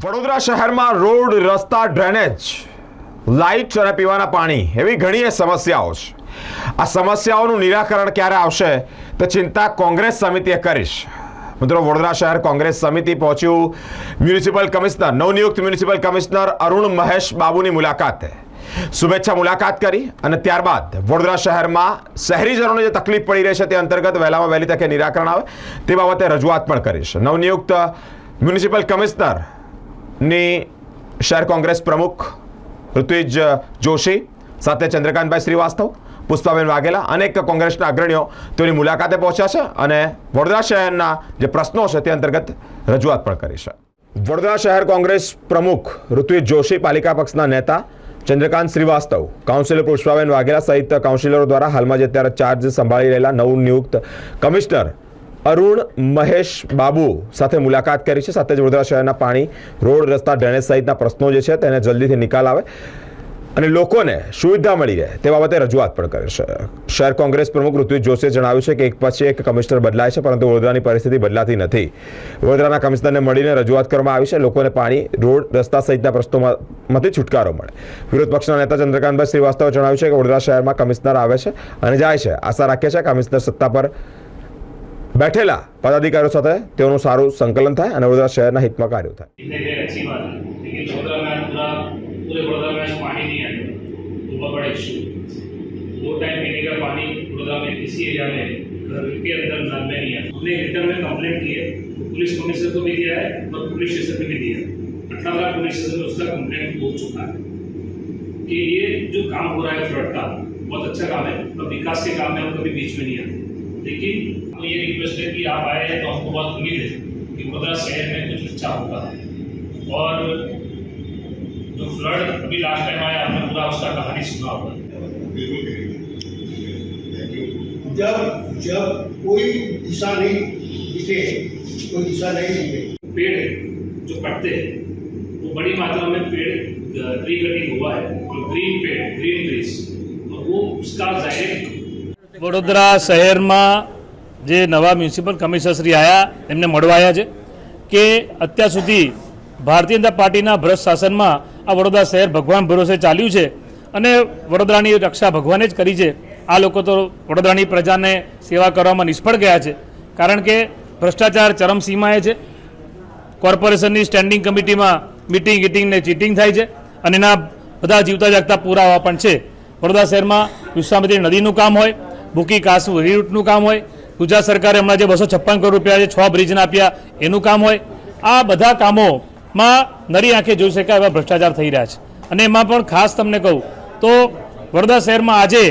વડોદરા શહેરમાં રોડ, રસ્તા, drainage, light અને પીવાના પાણી એવી ઘણી સમસ્યાઓ છે. આ સમસ્યાઓનું નિરાકરણ ક્યારે આવશે તે ચિંતા કોંગ્રેસ સમિતિએ કરીશ મિત્રો, વડોદરા શહેર કોંગ્રેસ સમિતિ પહોંચ્યું મ્યુનિસિપલ કમિશનર, નવનિયુક્ત મ્યુનિસિપલ કમિશનર અરુણ મહેશ બાબુની મુલાકાતે. શુભેચ્છા મુલાકાત કરી અને ત્યારબાદ વડોદરા શહેરમાં શહેરીજનોને જે તકલીફ પડી રહી છે તે અંતર્ગત વહેલામાં વહેલી તકે નિરાકરણ આવે તે બાબતે રજૂઆત પણ કરીશ નવનિયુક્ત મ્યુનિસિપલ કમિશનરની શહેર કોંગ્રેસ પ્રમુખ ઋત્વિજ જોશી, સાથે ચંદ્રકાંતભાઈ શ્રીવાસ્તવ, પુષ્પાબેન વાઘેલા અનેક કોંગ્રેસના અગ્રણીઓ તેની મુલાકાતે પહોંચ્યા છે અને વડોદરા શહેરના જે પ્રશ્નો છે તે અંતર્ગત રજૂઆત પણ કરી છે. વડોદરા શહેર કોંગ્રેસ પ્રમુખ ઋત્વિજ જોશી, પાલિકા પક્ષના નેતા ચંદ્રકાંત શ્રીવાસ્તવ, કાઉન્સિલર પુષ્પાબેન વાઘેલા સહિત કાઉન્સિલરો દ્વારા હાલમાં જે અત્યારે ચાર્જ સંભાળી રહેલા નવું નિયુક્ત કમિશનર અરુણ મહેશ બાબુ સાથે મુલાકાત કરી છે. સાથે જ વડોદરા શહેરના પાણી રોડ, રસ્તા ડ્રેનેજ સહિતના પ્રશ્નો જે છે તેને જલ્દીથી નિકાલ આવે અને લોકોને સુવિધા મળી રહે તે બાબતે રજૂઆત પણ કરી છે. શહેર કોંગ્રેસ પ્રમુખ ઋત્વિજ જોશીએ જણાવ્યું છે કે એક પછી એક કમિશનર બદલાય છે, પરંતુ વડોદરાની પરિસ્થિતિ બદલાતી નથી. વડોદરાના કમિશનરને મળીને રજૂઆત કરવામાં આવી છે. લોકોને પાણી, રોડ, રસ્તા સહિતના પ્રશ્નોમાંથી છુટકારો મળે. વિરોધ પક્ષના નેતા ચંદ્રકાંતભાઈ શ્રીવાસ્તવે જણાવ્યું છે કે વડોદરા શહેરમાં કમિશનર આવે છે અને જાય છે. આશા રાખીએ છે કમિશનર સત્તા પર બેઠેલા પદાધિકારીઓ સાથે તેઓનું સારું સંકલન થાય અને વડોદરા શહેરના હિતમાં કાર્યો થાય इतने देर अच्छी बात है लेकिन वडोदरा में आज पूरा पूरे वडोदरा में आज पानी नहीं आया तो बहुत बड़ा इशू दो टाइम पीने का पानी वडोदरा में इसी एरिया में घर के अंदर नल में नहीं आता हमने रिटर्न में कंप्लेंट की है पुलिस कमिश्नर को भी दिया है और पुलिस स्टेशन पे भी दिया है अठारह पुलिस स्टेशन में उसका कंप्लेंट हो चुका है कि ये जो काम हो रहा है फ्लड का बहुत अच्छा काम है और विकास के काम में हम कभी बीच में नहीं आते लेकिन हम ये रिक्वेस्ट है कि आप आए हैं तो हमको बहुत उम्मीद है कि वडोदरा शहर में कुछ अच्छा होगा और जो फ्लड अभी लास्ट टाइम आया हमने पूरा उसका कहानी सुना होगा जब जब कोई दिशा नहीं दिखे कोई दिशा नहीं दिखे पेड़ जो कटते हैं वो बड़ी मात्रा में पेड़ ट्री कटिंग हुआ है और ग्रीन पेड़ ग्रीन ट्रीज और वो उसका डायरेक्ट વડોદરા શહેરમાં જે નવા મ્યુનિસિપલ કમિશનરશ્રી આવ્યા એમને મળવા આવ્યા છે કે અત્યાર સુધી ભારતીય જનતા પાર્ટીના ભ્રષ્ટ શાસનમાં આ વડોદરા શહેર ભગવાન ભરોસે ચાલ્યું છે અને વડોદરાની રક્ષા ભગવાને જ કરી છે. આ લોકો તો વડોદરાની પ્રજાને સેવા કરવામાં નિષ્ફળ ગયા છે. કારણ કે ભ્રષ્ટાચાર ચરમસીમાએ છે. કોર્પોરેશનની સ્ટેન્ડિંગ કમિટીમાં મિટિંગ ગીટિંગને ચીટિંગ થાય છે. અને એના બધા જીવતા જાગતા પુરાવા પણ છે. વડોદરા શહેરમાં વિશ્વામિત્રી નદીનું કામ હોય બુકી કાસુ રીરૂટનું કામ હોય ગુજરાત સરકારે હમણાં જે બસો છપ્પન કરોડ રૂપિયા જે છ બ્રિજના આપ્યા, એનું કામ હોય. આ બધા કામોમાં નરી આંખે જોઈ શકાય એવા ભ્રષ્ટાચાર થઈ રહ્યા છે. અને એમાં પણ ખાસ તમને કહું તો વડોદરા શહેરમાં આજે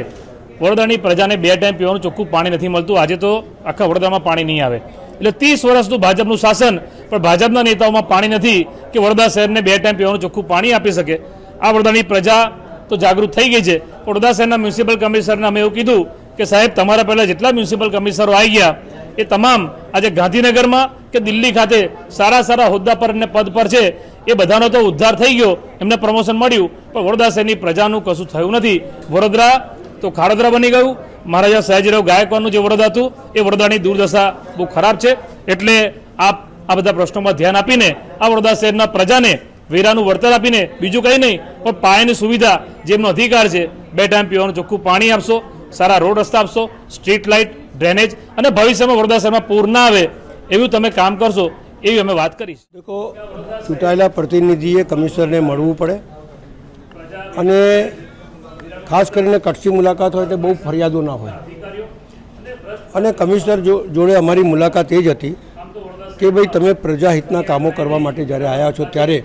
વડોદરાની પ્રજાને બે ટાઈમ પીવાનું ચોખ્ખું પાણી નથી મળતું. આજે તો આખા વડોદરામાં પાણી નહીં આવે. એટલે ત્રીસ વર્ષનું ભાજપનું શાસન, પણ ભાજપના નેતાઓમાં પાણી નથી કે વડોદરા શહેરને બે ટાઈમ પીવાનું ચોખ્ખું પાણી આપી શકે. આ વડોદરાની પ્રજા તો જાગૃત થઈ ગઈ છે. વડોદરા શહેરના મ્યુનિસિપલ કમિશનરને અમે એવું કીધું કે સાહેબ, તમારા પહેલાં જેટલા મ્યુનિસિપલ કમિશનરો આવી ગયા, એ તમામ આજે ગાંધીનગરમાં કે દિલ્હી ખાતે સારા સારા હોદ્દા પર અને પદ પર છે, એ બધાનો તો ઉદ્ધાર થઈ ગયો, એમને પ્રમોશન મળ્યું, પણ વડોદરા શહેરની પ્રજાનું કશું થયું નથી. વડોદરા તો ખાડોદરા બની ગયું. મહારાજા સયાજીરાવ ગાયકવાડનું જે વડોદરા હતું, એ વડોદરાની દુર્દશા બહુ ખરાબ છે. એટલે આપ આ બધા પ્રશ્નોમાં ધ્યાન આપીને આ વડોદરા શહેરના પ્રજાને વેરાનું વળતર આપીને, બીજું કંઈ નહીં, પણ પાયાની સુવિધા, જેમનો અધિકાર છે, બે ટાઈમ પીવાનું ચોખ્ખું પાણી આપશો સારા રોડ રસ્તા આપશો સ્ટ્રીટ લાઇટ ડ્રેનેજ અને ભવિષ્યમાં વડોદરા શહેરમાં પૂર ના આવે એવું તમે કામ કરશો, એવી અમે વાત કરીશ. દેખો, ચૂંટાયેલા પ્રતિનિધિએ કમિશનરને મળવું પડે અને ખાસ કરીને કચ્છી મુલાકાત હોય તો બહુ ફરિયાદો ના હોય. અને કમિશનર જોડે અમારી મુલાકાત એ જ હતી કે ભાઈ તમે પ્રજાહિતના કામો કરવા માટે જ્યારે આવ્યા છો ત્યારે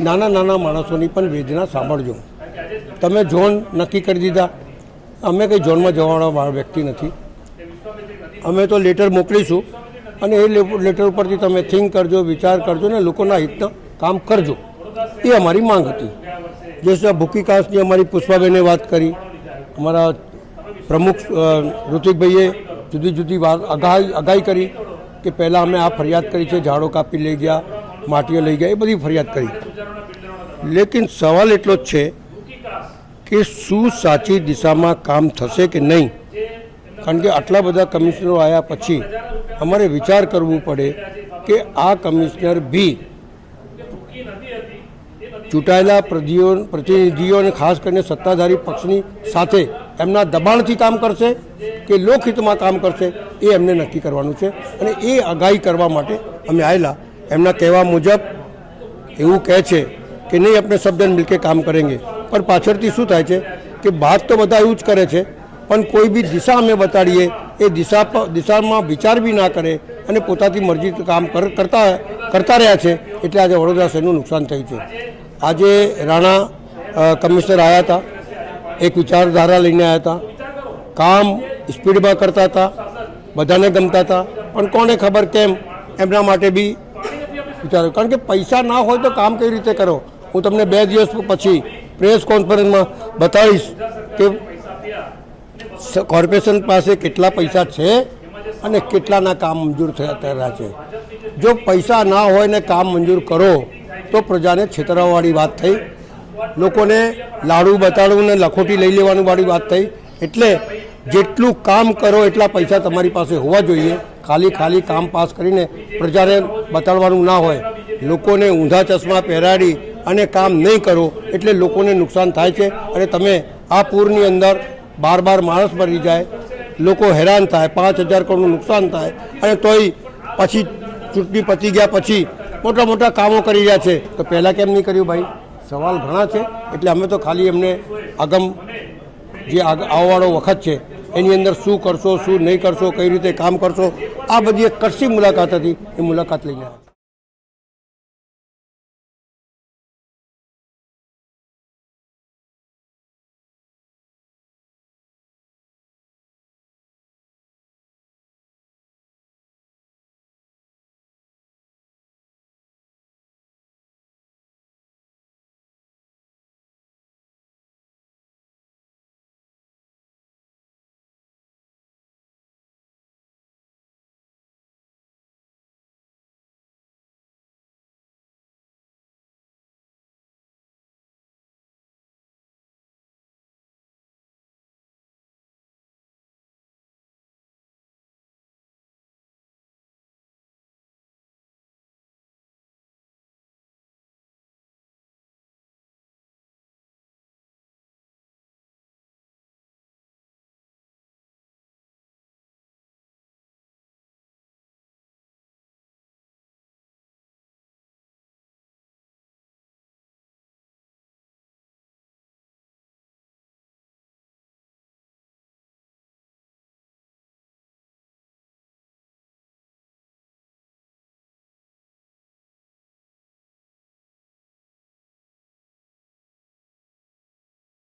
નાના નાના માણસોની પણ વેદના સાંભળજો. તમે ઝોન નક્કી કરી દીધા અમે કંઈ ઝોનમાં જવાનો વ્યક્તિ નથી. અમે તો લેટર મોકલીશું અને એ લેટર ઉપરથી તમે થિંક કરજો, વિચાર કરજો ને લોકોના હિતના કામ કરજો. એ અમારી માંગ હતી. જે રીતે અમારી પુષ્પાબેને વાત કરી, અમારા પ્રમુખ ઋતિકભાઈએ જુદી જુદી વાત આગાહી આગાહી કરી કે પહેલાં અમે આ ફરિયાદ કરી છે, ઝાડો કાપી લઈ ગયા, માટીઓ લઈ ગયા, એ બધી ફરિયાદ કરી. લેકિન સવાલ એટલો જ છે કે શું સાચી દિશામાં કામ થશે કે નહીં? કારણ કે આટલા બધા કમિશનરો આવ્યા પછી અમારે વિચાર કરવું પડે કે આ કમિશનર બી ચૂંટાયેલા પ્રતિઓ પ્રતિનિધિઓ અને ખાસ કરીને સત્તાધારી પક્ષની સાથે એમના દબાણથી કામ કરશે કે લોકહિતમાં કામ કરશે એ એમને નક્કી કરવાનું છે અને એ આગાહી કરવા માટે અમે આવેલા એમના કહેવા મુજબ એવું કહે છે કે નહીં, આપણે શબ્દ મિલકે કામ કરેંગે. પણ પાછળથી શું થાય છે કે વાત તો બધા એવું જ કરે છે, પણ કોઈ બી દિશા અમે બતાડીએ, એ દિશા દિશામાં વિચાર બી ના કરે અને પોતાથી મરજીથી કામ કર- કરતા કરતા રહ્યા છે, એટલે આજે વડોદરા શહેરનું નુકસાન થયું છે. આજે રાણા કમિશનર આવ્યા હતા, એક વિચારધારા લઈને આવ્યા હતા, કામ સ્પીડમાં કરતા હતા, બધાને ગમતા હતા, પણ કોને ખબર કેમ, એમના માટે બી વિચારો. કારણ કે પૈસા ના હોય તો કામ કઈ રીતે કરો? હું તમને બે દિવસ પછી પ્રેસ કોન્ફરન્સમાં બતાવીશ કે કોર્પોરેશન પાસે કેટલા પૈસા છે અને કેટલાના કામ મંજૂર થયા થયેલા છે. જો પૈસા ના હોય ને કામ મંજૂર કરો, તો પ્રજાને છેતરાવાળી વાત થઈ. લોકોને લાડુ બતાડવું ને લખોટી લઈ લેવાનું વાળી વાત થઈ. એટલે જેટલું કામ કરો એટલા પૈસા તમારી પાસે હોવા જોઈએ. ખાલી ખાલી કામ પાસ કરીને પ્રજાને બતાડવાનું ના હોય. લોકોને ઊંધા ચશ્મા પહેરાડી અને કામ નહીં કરો એટલે લોકોને નુકસાન થાય છે. અને તમે આ પૂરની અંદર બાર બાર માણસ મરી જાય, લોકો હેરાન થાય, પાંચ હજાર કરોડનું નુકસાન થાય. અને તોય પછી ચૂંટણી પતી ગયા પછી મોટા મોટા કામો કરી રહ્યા છે. તો પહેલાં કેમ નહીં કર્યું ભાઈ? સવાલ ઘણા છે. એટલે અમે તો ખાલી એમને આગમ જે આવવાવાળો વખત છે, એની અંદર શું કરશો, શું નહીં કરશો, કઈ રીતે કામ કરશો, આ બધી એક કડસી મુલાકાત હતી. એ મુલાકાત લઈને આવ્યા.